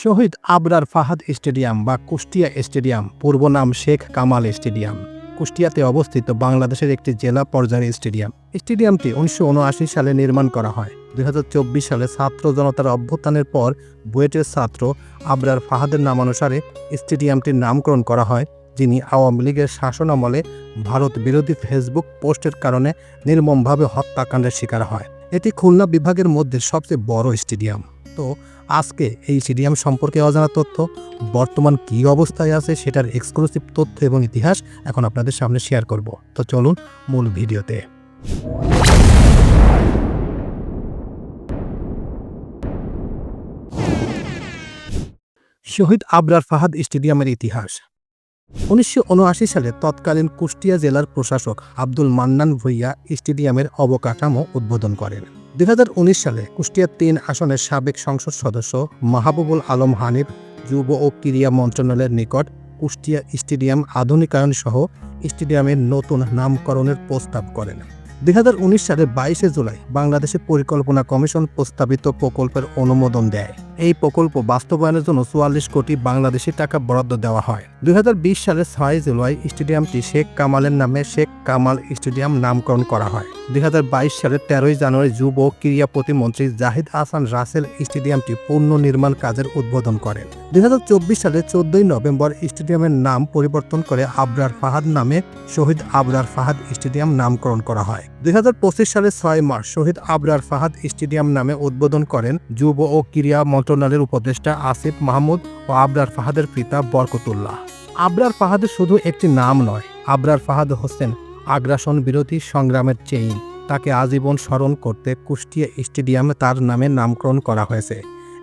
শহীদ Abrar Fahad stadium বা Kushtia stadium, পূর্ব নাম Sheikh Kamal stadium. কুষ্টিয়াতে অবস্থিত বাংলাদেশের একটি জেলা পর্যায়ের স্টেডিয়াম। স্টেডিয়ামটি উনিশশো সালে নির্মাণ করা হয়। দু হাজার চব্বিশ সালে ছাত্র জনতার অভ্যুত্থানের পর বুয়েটের ছাত্র আবরার ফাহাদের নামানুসারে স্টেডিয়ামটির নামকরণ করা হয়, যিনি আওয়ামী লীগের শাসনামলে ভারত বিরোধী ফেসবুক পোস্টের কারণে নির্মমভাবে হত্যাকাণ্ডের শিকার হয়। এটি খুলনা বিভাগের মধ্যে সবচেয়ে বড় স্টেডিয়াম। তো আজকে এই স্টেডিয়াম সম্পর্কে অজানা তথ্য, বর্তমান কী অবস্থায় আছে সেটার এক্সক্লুসিভ তথ্য এবং ইতিহাস এখন আপনাদের সামনে শেয়ার করব। তো চলুন মূল ভিডিওতে। শহীদ আবরার ফাহাদ স্টেডিয়ামের ইতিহাস। উনিশশো উনআশি সালে তৎকালীন কুষ্টিয়া জেলার প্রশাসক আব্দুল মান্নান ভুইয়া স্টেডিয়ামের অবকাঠামো উদ্বোধন করেন। দুই হাজার উনিশ সালে কুষ্টিয়ার তিন আসনের সাবেক সংসদ সদস্য মাহবুবুল আলম হানিফ যুব ও ক্রীড়া মন্ত্রণালয়ের নিকট কুষ্টিয়া স্টেডিয়াম আধুনিকায়ন সহ স্টেডিয়ামের নতুন নামকরণের প্রস্তাব করেন। দুই হাজার উনিশ সালের বাইশে জুলাই বাংলাদেশের পরিকল্পনা কমিশন প্রস্তাবিত প্রকল্পের অনুমোদন দেয়। এই প্রকল্প বাস্তবায়নের জন্য চুয়াল্লিশ কোটি বাংলাদেশি টাকা বরাদ্দ দেওয়া হয়। দুই সালের ছয় জুলাই স্টেডিয়ামটি শেখ কামালের নামে শেখ কামাল স্টেডিয়াম নামকরণ করা হয়। দুই সালের তেরোই জানুয়ারি যুব ও ক্রীড়া প্রতিমন্ত্রী জাহিদ হাসান রাসেল স্টেডিয়ামটি পুনর্নির্মাণ কাজের উদ্বোধন করেন। দুই সালের চোদ্দই নভেম্বর স্টেডিয়ামের নাম পরিবর্তন করে আবরার ফাহাদ নামে শহীদ আবরার ফাহাদ স্টেডিয়াম নামকরণ করা হয়। দুই সালের ছয় মার্চ শহীদ আবরার ফাহাদ স্টেডিয়াম নামে উদ্বোধন করেন যুব ও ক্রীড়া মন্ত্রণালয়ের উপদেষ্টা আসিফ মাহমুদ ও আবরার ফাহাদের পিতা বরকতুল্লাহ। আবরার ফাহাদের শুধু একটি নাম নয়, আবরার ফাহাদ হোসেন আগ্রাসন বিরোধী সংগ্রামের চেইন। তাকে আজীবন স্মরণ করতে কুষ্টিয়া স্টেডিয়ামে তার নামে নামকরণ করা হয়েছে।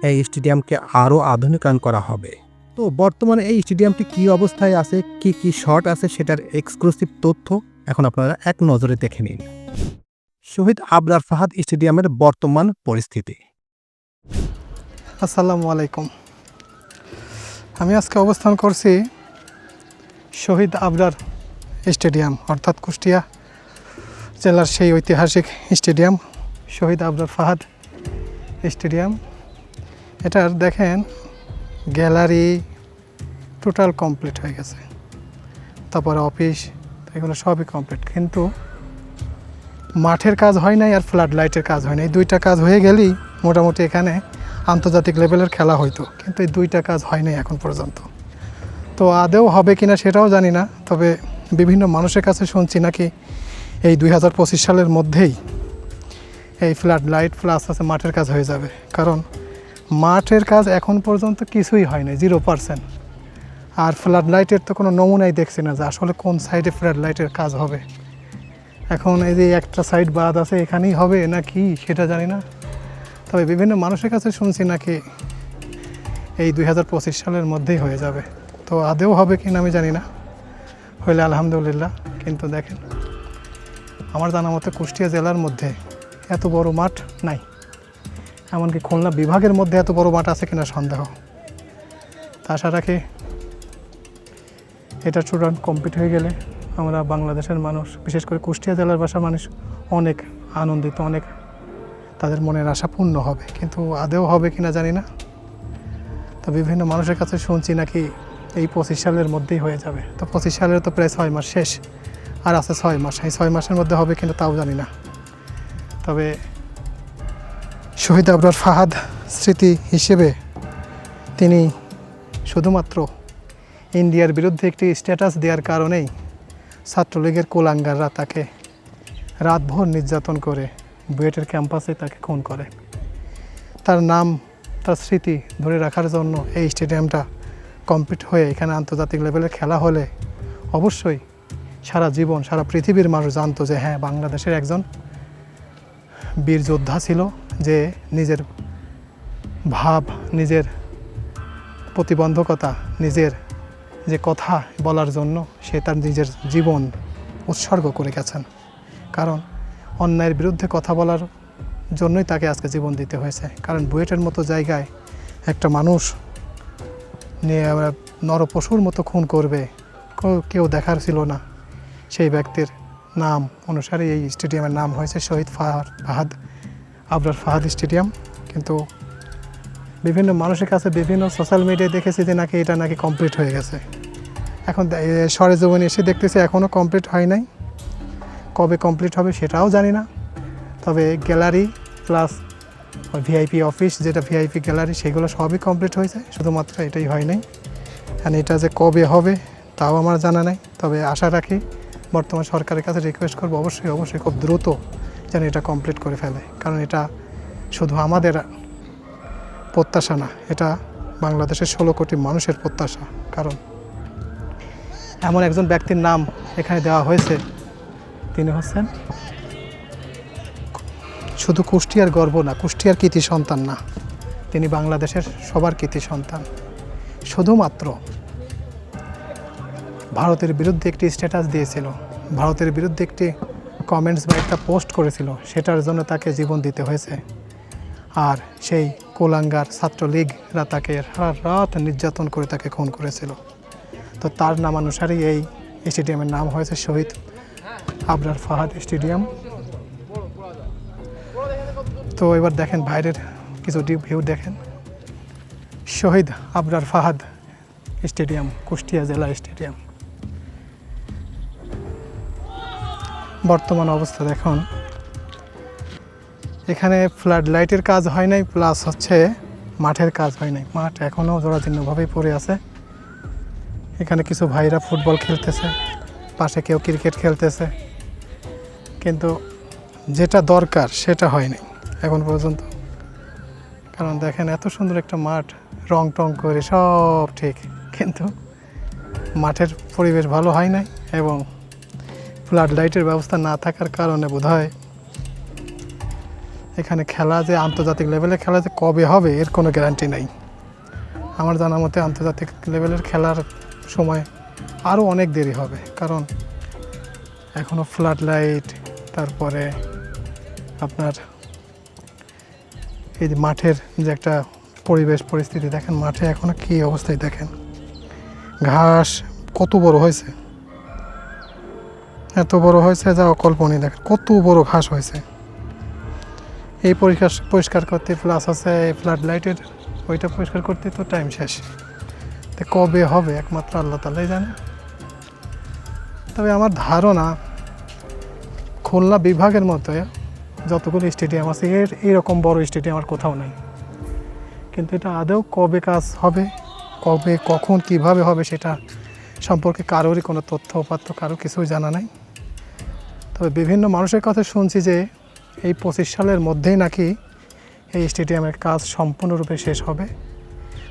এই স্টেডিয়ামকে আরও আধুনিকায়ন করা হবে। তো বর্তমানে এই স্টেডিয়ামটি কী অবস্থায় আছে, কি কি শট আছে সেটার এক্সক্লুসিভ তথ্য এখন আপনারা এক নজরে দেখে নিন। শহীদ আবরার ফাহাদ স্টেডিয়ামের বর্তমান পরিস্থিতি। আসসালামু আলাইকুম। আমি আজকে অবস্থান করছি শহীদ আবরার স্টেডিয়াম, অর্থাৎ কুষ্টিয়া জেলার সেই ঐতিহাসিক স্টেডিয়াম, শহীদ আবরার ফাহাদ স্টেডিয়াম। এটার দেখেন, গ্যালারি টোটাল কমপ্লিট হয়ে গেছে। তারপরে অফিস, এগুলো সবই কমপ্লিট। কিন্তু মাঠের কাজ হয় নাই আর ফ্লাড লাইটের কাজ হয় নাই। দুইটা কাজ হয়ে গেলেই মোটামুটি এখানে আন্তর্জাতিক লেভেলের খেলা হইতো, কিন্তু এই দুইটা কাজ হয় নাই এখন পর্যন্ত। তো আদেও হবে কিনা সেটাও জানি না, তবে বিভিন্ন মানুষের কাছে শুনছি নাকি এই দুই হাজার পঁচিশ সালের মধ্যেই এই ফ্ল্যাট লাইট প্লাস আছে মাঠের কাজ হয়ে যাবে। কারণ মাঠের কাজ এখন পর্যন্ত কিছুই হয় না জিরো পার্সেন্ট। আর ফ্ল্যাট লাইটের তো কোনো নমুনাই দেখছি না যে আসলে কোন সাইডে ফ্ল্যাট লাইটের কাজ হবে। এখন এই যে একটা সাইড বাদ আছে, এখানেই হবে না কি সেটা জানি না। তবে বিভিন্ন মানুষের কাছে শুনছি নাকি এই দুই হাজার পঁচিশ সালের মধ্যেই হয়ে যাবে। তো আদেও হবে কি না আমি জানি না। হইলে আলহামদুলিল্লাহ, কিন্তু দেখেন, আমার জানা মতে কুষ্টিয়া জেলার মধ্যে এত বড় মাঠ নাই। এমনকি খুলনা বিভাগের মধ্যে এত বড় মাঠ আছে কিনা সন্দেহ। আশা রাখি এটা চূড়ান্ত কমপ্লিট হয়ে গেলে আমরা বাংলাদেশের মানুষ, বিশেষ করে কুষ্টিয়া জেলার ভাষার মানুষ, অনেক আনন্দিত, অনেক তাদের মনের আশা পূর্ণ হবে, কিন্তু আদেও হবে কি না জানি না। তো বিভিন্ন মানুষের কাছে শুনছি নাকি এই পঁচিশ সালের মধ্যেই হয়ে যাবে। তো পঁচিশ সালের তো প্রায় ছয় মাস শেষ, আর আছে ছয় মাস। এই ছয় মাসের মধ্যে হবে কিনা তাও জানি না। তবে শহীদ আবরার ফাহাদ স্মৃতি হিসেবে তিনি শুধুমাত্র ইন্ডিয়ার বিরুদ্ধে একটি স্ট্যাটাস দেওয়ার কারণেই ছাত্রলীগের কোলাঙ্গাররা তাকে রাতভর নির্যাতন করে বুয়েটের ক্যাম্পাসে তাকে খুন করে। তার নাম, তার স্মৃতি ধরে রাখার জন্য এই স্টেডিয়ামটা কমপ্লিট হয়ে এখানে আন্তর্জাতিক লেভেলের খেলা হলে অবশ্যই সারা জীবন, সারা পৃথিবীর মানুষ জানতো যে হ্যাঁ বাংলাদেশের একজন বীর যোদ্ধা ছিল যে নিজের ভাব, নিজের প্রতিবন্ধকতা, নিজের যে কথা বলার জন্য সে তার নিজের জীবন উৎসর্গ করে গেছেন। কারণ অন্যায়ের বিরুদ্ধে কথা বলার জন্যই তাকে আজকে জীবন দিতে হয়েছে। কারণ বুয়েটের মতো জায়গায় একটা মানুষ নিয়ে আমরা নরপশুর মতো খুন করবে কেউ- দেখার ছিল না। সেই ব্যক্তির নাম অনুসারে এই স্টেডিয়ামের নাম হয়েছে শহীদ ফাহাদ ফাহাদ আবরার ফাহাদ স্টেডিয়াম। কিন্তু বিভিন্ন মানুষের কাছে বিভিন্ন সোশ্যাল মিডিয়ায় দেখেছি যে নাকি এটা নাকি কমপ্লিট হয়ে গেছে। এখন এ, এসে দেখতেছি এখনও কমপ্লিট হয় নাই। কবে কমপ্লিট হবে সেটাও জানি না। তবে গ্যালারি প্লাস ভিআইপি অফিস যেটা ভিআইপি গ্যালারি সেগুলো সবই কমপ্লিট হয়েছে, শুধুমাত্র এটাই হয় নাই আর এটা যে কবে হবে তাও আমার জানা নাই। তবে আশা রাখি বর্তমান সরকারের কাছে রিকোয়েস্ট করব, অবশ্যই অবশ্যই খুব দ্রুত যেন এটা কমপ্লিট করে ফেলে। কারণ এটা শুধু আমাদের প্রত্যাশা না, এটা বাংলাদেশের ষোলো কোটি মানুষের প্রত্যাশা। কারণ এমন একজন ব্যক্তির নাম এখানে দেওয়া হয়েছে তিনি হচ্ছেন? শুধু কুষ্টিয়ার গর্ব না, কুষ্টিয়ার কৃতি সন্তান না। তিনি বাংলাদেশের সবার কৃতি সন্তান। শুধুমাত্র ভারতের বিরুদ্ধে একটি স্ট্যাটাস দিয়েছিল, ভারতের বিরুদ্ধে একটি কমেন্টস বা একটা পোস্ট করেছিল, সেটার জন্য তাকে জীবন দিতে হয়েছে। আর সেই কোলাঙ্গার ছাত্রলীগরা তাকে সারা রাত নির্যাতন করে তাকে খুন করেছিল। তো তার নামানুসারেই এই স্টেডিয়ামের নাম হয়েছে শহীদ আবরার ফাহাদ স্টেডিয়াম। তো এবার দেখেন বাইরের কিছু ভিউ দেখেন। শহীদ আবরার ফাহাদ স্টেডিয়াম, কুষ্টিয়া জেলা স্টেডিয়াম। বর্তমান অবস্থা দেখুন। এখানে ফ্লাড লাইটের কাজ হয় নাই, প্লাস হচ্ছে মাঠের কাজ হয় নাই। মাঠ এখনও জোড়াজীর্ণভাবেই পড়ে আছে। এখানে কিছু ভাইরা ফুটবল খেলতেছে, পাশে কেউ ক্রিকেট খেলতেছে। কিন্তু যেটা দরকার সেটা হয়নি এখন পর্যন্ত। কারণ দেখেন এত সুন্দর একটা মাঠ, রং টং করে সব ঠিক, কিন্তু মাঠের পরিবেশ ভালো হয় নাই এবং ফ্লাড লাইটের ব্যবস্থা না থাকার কারণে বোধহয় এখানে খেলা যে আন্তর্জাতিক লেভেলে খেলা যে কবে হবে এর কোনো গ্যারান্টি নাই। আমার জানা মতে আন্তর্জাতিক লেভেলের খেলার সময় আরও অনেক দেরি হবে, কারণ এখনও ফ্লাড লাইট তারপরে আপনার এই যে মাঠের যে একটা পরিবেশ, পরিস্থিতি দেখেন মাঠে এখনও কী অবস্থায় দেখেন? ঘাস কত বড় হয়েছে? এত বড় হয়েছে যা অকল্পনীয়, দেখেন কত বড় ঘাস হয়েছে। এই পরিষ্কার পরিষ্কার করতে প্লাস আছে ফ্লাড লাইটের ওইটা পরিষ্কার করতে তো টাইম শেষ। তো কবে হবে? একমাত্র আল্লাহ তালাই জানে। তবে আমার ধারণা খুলনা বিভাগের মতো যতগুলো স্টেডিয়াম আছে, এর এরকম বড় স্টেডিয়াম আর কোথাও নাই। কিন্তু এটা আদৌ কবে কাজ হবে, কবে, কখন, কীভাবে হবে সেটা সম্পর্কে কারোরই কোনো তথ্য উপাত্য কারও কিছুই জানা নাই। তবে বিভিন্ন মানুষের কথা শুনছি যে এই পঁচিশ সালের মধ্যেই নাকি এই স্টেডিয়ামের কাজ সম্পূর্ণরূপে শেষ হবে।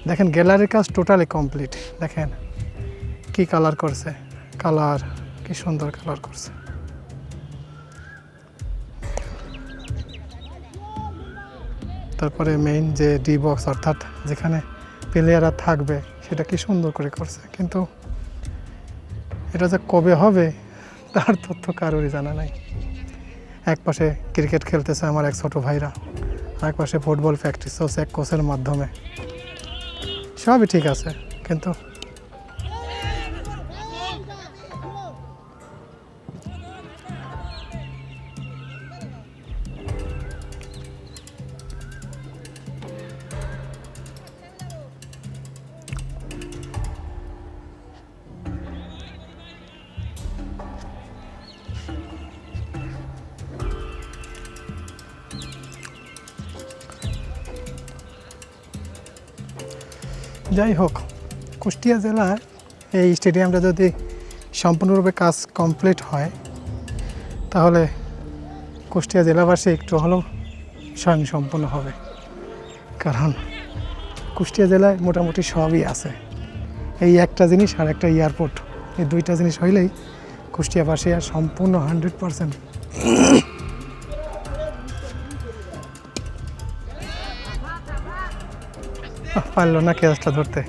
দেখেন, গ্যালারির কাজ টোটালি কমপ্লিট দেখেন, কি কালার করছে কালার কি সুন্দর কালার করছে। তারপরে মেইন যে ডি বক্স অর্থাৎ যেখানে প্লেয়াররা থাকবে, সেটা কি সুন্দর করে করছে। কিন্তু এটা যে কবে হবে, তার তথ্য কারোরই জানা নাই। এক পাশে ক্রিকেট খেলতেছে আমার এক ছোট ভাইরা এক পাশে ফুটবল প্র্যাকটিস চলছে এক কোচের মাধ্যমে। সবই ঠিক আছে, কিন্তু যাই হোক, কুষ্টিয়া জেলার এই স্টেডিয়ামটা যদি সম্পূর্ণরূপে কাজ কমপ্লিট হয়, তাহলে কুষ্টিয়া জেলাবাসী একটু হলেও স্বয়ং সম্পূর্ণ হবে। কারণ কুষ্টিয়া জেলায় মোটামুটি সবই আছে। এই একটা জিনিস আর একটা এয়ারপোর্ট, এই দুইটা জিনিস হইলেই কুষ্টিয়াবাসী আর সম্পূর্ণ হান্ড্রেড পারসেন্ট পারল না ক্যাচটা ধরতে।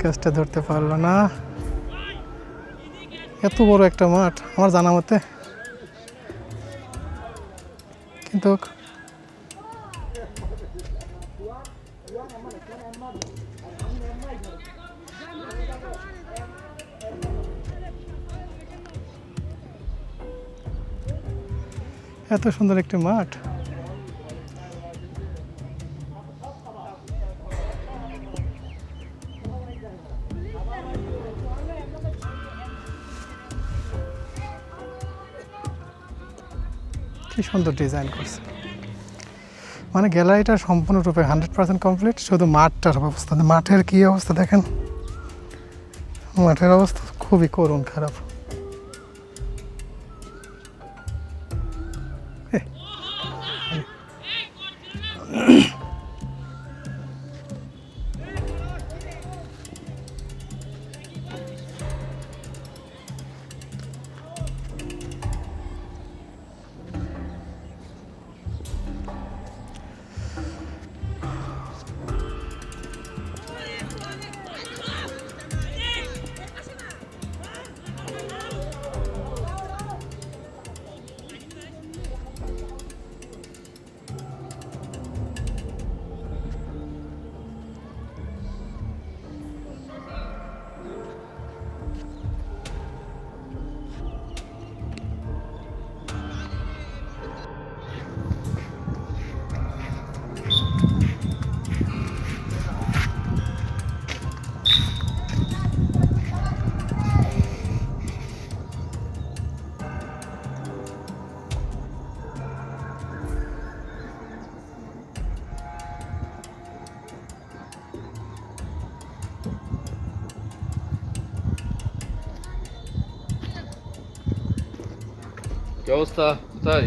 ক্যাচটা ধরতে পারল না। এত বড় একটা মাঠ, আমার জানা মতে। কিন্তু এত সুন্দর একটি মাঠ। কি সুন্দর ডিজাইন করছে। মানে গ্যালারিটা সম্পূর্ণরূপে হান্ড্রেড পার্সেন্ট কমপ্লিট শুধু মাঠটার অবস্থা। মাঠের কী অবস্থা দেখেন? মাঠের অবস্থা খুবই করুণ খারাপ। কি অবস্থা? কোথায়?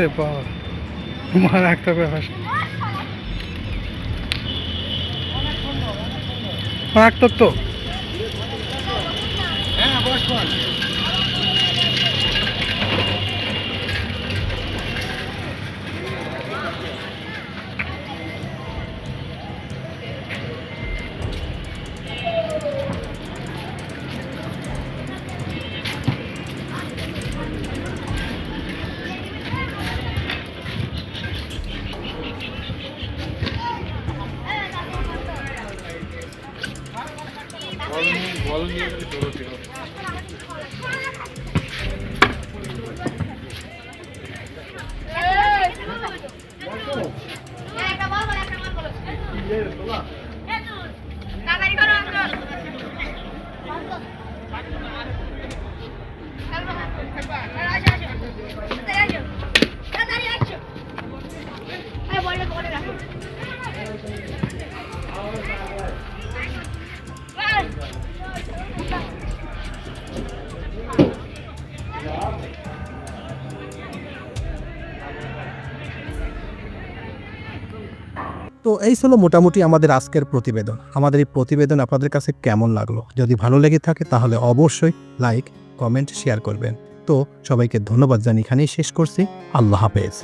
ওরে বাবা মারাত্মক ব্যাপার। মারাত্মক তো। একটা তো এই ছিল মোটামুটি আমাদের আজকের প্রতিবেদন। আমাদের এই প্রতিবেদন আপনাদের কাছে কেমন লাগল? যদি ভালো লেগে থাকে তাহলে অবশ্যই লাইক, কমেন্ট, শেয়ার করবেন। তো সবাইকে ধন্যবাদ জানি এখানেই শেষ করছি। আল্লাহ হাফেজ।